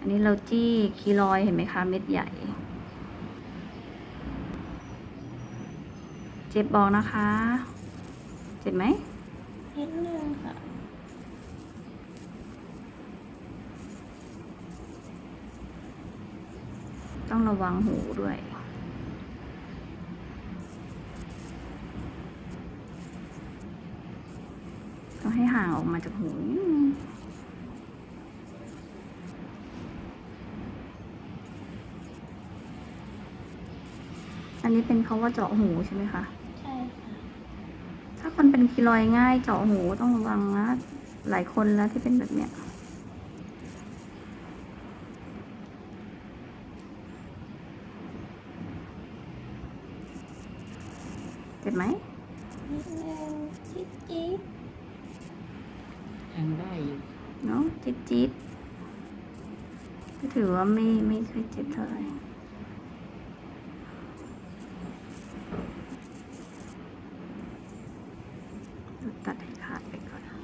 อันนี้เราจี้คีลอยด์เห็นไหมคะเม็ดใหญ่ เจ็บบอกนะคะ เจ็บไหมนิดนึงค่ะต้องระวังหูด้วย ต้องให้ห่างออกมาจากหูนิดนึง อันนี้เป็นเพราะว่าเจาะหูใช่ไหมคะ ใช่ค่ะ ถ้าคนเป็นคีลอยด์ง่ายเจาะหูต้องระวังนะหลายคนแล้วที่เป็นแบบเนี้ยเจ็บไหมนิดนึงจิ๊ดจิ๊ดยังได้อยู่เนาะจิ๊ดจิ๊ดก็ถือว่าไม่ไม่เคยเจ็บเท่าไหร่ ตัดให้ขาดไปก่อน